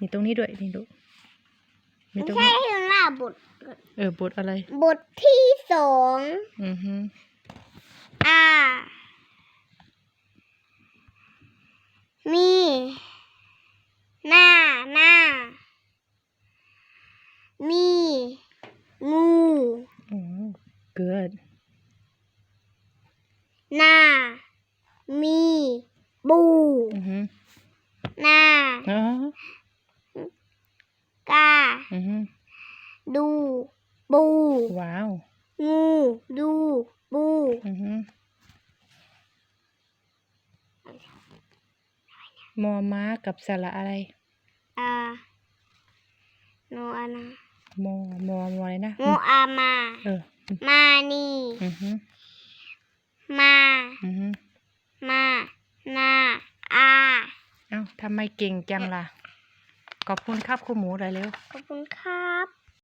มีตรงนี้ด้วยนี่ดูมีไม่ตรงใช่นี้คือว่าบทเออบทอะไร บทที่สองอือฮึอ่า มี หน้าหน้า มี งูอืม good หน้า มี บู อือฮึ หน้า อ๋อกา อือฮึดูบูว้าวงูดูบูอือฮึมอม้ากับสระอะไร อ่าโนอานะมอมอมออะไรนะโมอามา เออ มานีอือฮึมาอือฮึมา นาอาเอ้าทำไมเก่งจังล่ะ ขอบคุณครับคุณหมูเลยเร็ว ขอบคุณครับ